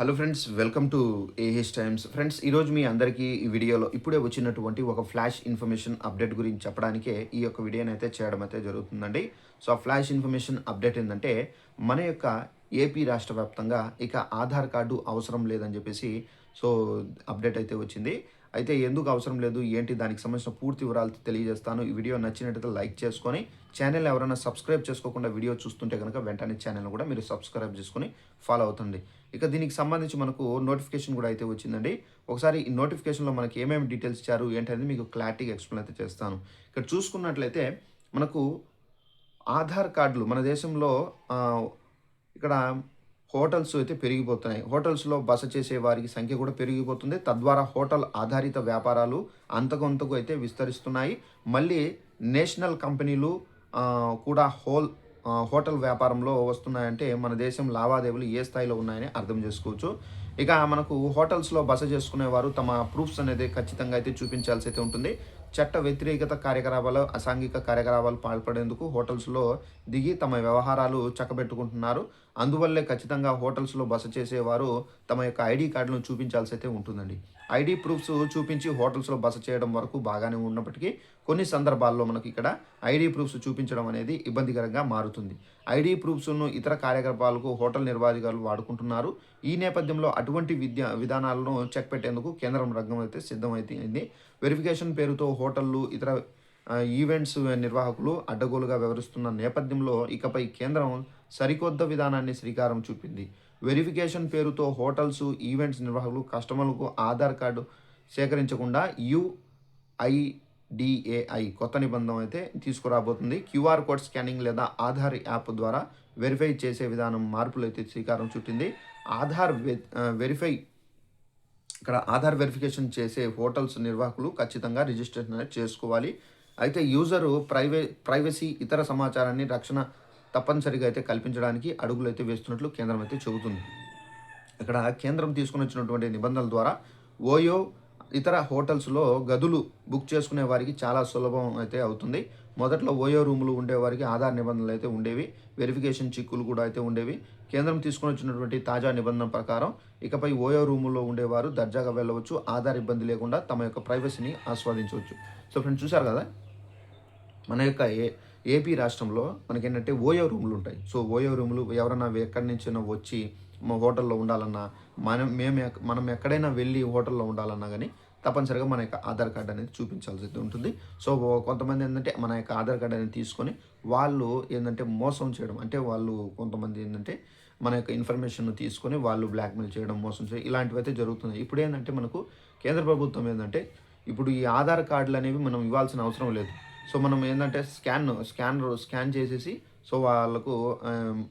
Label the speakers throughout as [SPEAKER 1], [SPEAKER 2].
[SPEAKER 1] Hello friends welcome to AH Times friends ఈరోజు మీ అందరికీ ఈ వీడియోలో ఇప్పుడే వచ్చినటువంటి ఒక ఫ్లాష్ ఇన్ఫర్మేషన్ అప్డేట్ గురించి చెప్పడానికే ఈ యొక్క వీడియోని అయితే చేయడం అయితే జరుగుతుందండి. సో ఆ ఫ్లాష్ ఇన్ఫర్మేషన్ అప్డేట్ ఏంటంటే మన యొక్క ఏపీ రాష్ట్ర వ్యాప్తంగా ఇక ఆధార్ కార్డు అవసరం లేదని చెప్పేసి సో అప్డేట్ అయితే వచ్చింది. అయితే ఎందుకు అవసరం లేదు ఏంటి దానికి సంబంధించిన పూర్తి వివరాలు తెలియజేస్తాను. ఈ వీడియో నచ్చినట్టయితే లైక్ చేసుకొని ఛానల్ ఎవరైనా సబ్స్క్రైబ్ చేసుకోకుండా వీడియో చూస్తుంటే కనుక వెంటనే ఛానల్ కూడా మీరు సబ్స్క్రైబ్ చేసుకొని ఫాలో అవుతుంది ఇక దీనికి సంబంధించి మనకు నోటిఫికేషన్ కూడా అయితే వచ్చిందండి. ఒకసారి ఈ నోటిఫికేషన్లో మనకి ఏమేమి డీటెయిల్స్ ఇచ్చారు ఏంటనేది మీకు క్లారిటీగా ఎక్స్ప్లెయిన్ అయితే చేస్తాను. ఇక్కడ చూసుకున్నట్లయితే మనకు ఆధార్ కార్డులు మన దేశంలో ఇక్కడ హోటల్స్ అయితే పెరిగిపోతున్నాయి. హోటల్స్లో బస చేసే వారికి సంఖ్య కూడా పెరిగిపోతుంది. తద్వారా హోటల్ ఆధారిత వ్యాపారాలు అంతకొంతకు అయితే విస్తరిస్తున్నాయి. మళ్ళీ నేషనల్ కంపెనీలు కూడా హోల్ హోటల్ వ్యాపారంలో వస్తున్నాయంటే మన దేశం లావాదేవీలు ఏ స్థాయిలో ఉన్నాయని అర్థం చేసుకోవచ్చు. ఇక మనకు హోటల్స్లో బస చేసుకునేవారు తమ ప్రూఫ్స్ అనేది ఖచ్చితంగా అయితే చూపించాల్సి అయితే ఉంటుంది. చట్ట వ్యతిరేకత కార్యకలాపాలు అసాంఘిక కార్యకలాపాలు పాల్పడేందుకు హోటల్స్లో దిగి తమ వ్యవహారాలు చక్కబెట్టుకుంటున్నారు. అందువల్లే ఖచ్చితంగా హోటల్స్లో బస చేసేవారు తమ యొక్క ఐడి కార్డులను చూపించాల్సి అయితే ఉంటుందండి. ఐడి ప్రూఫ్స్ చూపించి హోటల్స్లో బస చేయడం వరకు బాగానే ఉన్నప్పటికీ కొన్ని సందర్భాల్లో మనకి ఇక్కడ ఐడి ప్రూఫ్స్ చూపించడం అనేది ఇబ్బందికరంగా మారుతుంది. ఐడి ప్రూఫ్స్ను ఇతర కార్యకలాపాలకు హోటల్ నిర్వాహకులు వాడుకుంటున్నారు. ఈ నేపథ్యంలో అటువంటి విద్యా విధానాలను చెక్ పెట్టేందుకు కేంద్రం రంగం అయితే సిద్ధమైంది. వెరిఫికేషన్ పేరుతో హోటళ్ళు ఇతర ఈవెంట్స్ నిర్వాహకులు అడ్డగోలుగా వ్యవహరిస్తున్న నేపథ్యంలో ఇకపై కేంద్రం సరికొత్త విధానాన్ని శ్రీకారం చూపింది. వెరిఫికేషన్ పేరుతో హోటల్స్ ఈవెంట్స్ నిర్వాహకులు కస్టమర్లకు ఆధార్ కార్డు సేకరించకుండా యుఐడిఏఐ కొత్త నిబంధన అయితే తీసుకురాబోతుంది. క్యూఆర్ కోడ్ స్కానింగ్ లేదా ఆధార్ యాప్ ద్వారా వెరిఫై చేసే విధానం మార్పులు అయితే శ్రీకారం చుట్టింది. ఆధార్ వెరిఫై ఇక్కడ ఆధార్ వెరిఫికేషన్ చేసే హోటల్స్ నిర్వాహకులు ఖచ్చితంగా రిజిస్ట్రేషన్ చేసుకోవాలి. అయితే యూజరు ప్రైవే ప్రైవసీ ఇతర సమాచారాన్ని రక్షణ తప్పనిసరిగా అయితే కల్పించడానికి అడుగులు అయితే వేస్తున్నట్లు కేంద్రం అయితే చెబుతుంది. ఇక్కడ కేంద్రం తీసుకుని వచ్చినటువంటి నిబంధనల ద్వారా ఓయో ఇతర హోటల్స్లో గదులు బుక్ చేసుకునే వారికి చాలా సులభం అయితే అవుతుంది. మొదట్లో ఓయో రూములు ఉండేవారికి ఆధార్ నిబంధనలు అయితే ఉండేవి. వెరిఫికేషన్ చిక్కులు కూడా అయితే ఉండేవి. కేంద్రం తీసుకుని వచ్చినటువంటి తాజా నిబంధన ప్రకారం ఇకపై ఓయో రూముల్లో ఉండేవారు దర్జాగా వెళ్ళవచ్చు. ఆధార్ ఇబ్బంది లేకుండా తమ యొక్క ప్రైవసీని ఆస్వాదించవచ్చు. సో ఫ్రెండ్స్ చూసారు కదా? మన యొక్క ఏ ఏపీ రాష్ట్రంలో మనకేంటంటే ఓయో రూములు ఉంటాయి. సో ఓయో రూములు ఎవరైనా ఎక్కడి నుంచైనా వచ్చి మా హోటల్లో ఉండాలన్నా మనం మేము మనం ఎక్కడైనా వెళ్ళి హోటల్లో ఉండాలన్నా కానీ తప్పనిసరిగా మన యొక్క ఆధార్ కార్డు అనేది చూపించాల్సి ఉంటుంది. సో కొంతమంది ఏంటంటే మన యొక్క ఆధార్ కార్డు అనేది తీసుకొని వాళ్ళు ఏంటంటే మోసం చేయడం అంటే వాళ్ళు కొంతమంది ఏంటంటే మన యొక్క ఇన్ఫర్మేషన్ తీసుకొని వాళ్ళు బ్లాక్మెయిల్ చేయడం మోసం చేయడం ఇలాంటివి అయితే జరుగుతున్నాయి. ఇప్పుడు ఏంటంటే మనకు కేంద్ర ప్రభుత్వం ఏంటంటే ఇప్పుడు ఈ ఆధార్ కార్డులు అనేవి మనం ఇవ్వాల్సిన అవసరం లేదు. సో మనం ఏంటంటే స్కాన్ స్కాన్ స్కాన్ చేసేసి సో వాళ్ళకు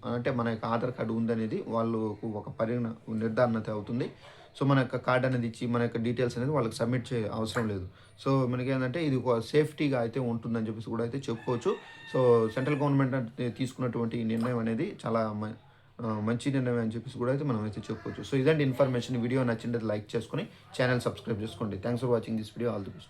[SPEAKER 1] అంటే మన యొక్క ఆధార్ కార్డు ఉందనేది వాళ్ళకు ఒక పరిగణ నిర్ధారణ అవుతుంది. సో మన యొక్క కార్డ్ అనేది ఇచ్చి మన యొక్క డీటెయిల్స్ అనేది వాళ్ళకి సబ్మిట్ చేయ అవసరం లేదు. సో మనకి ఏంటంటే ఇది ఒక సేఫ్టీగా అయితే ఉంటుందని చెప్పేసి కూడా అయితే చెప్పుకోవచ్చు. సో సెంట్రల్ గవర్నమెంట్ తీసుకున్నటువంటి నిర్ణయం అనేది చాలా మ- మంచి నిర్ణయం అని చెప్పేసి కూడా అయితే మనం అయితే చెప్పుకోవచ్చు. సో ఇదండి ఇన్ఫర్మేషన్. వీడియో నచ్చింది లైక్ చేసుకొని ఛానల్ సబ్స్క్రైబ్ చేసుకోండి. Thanks for watching this video. All the best.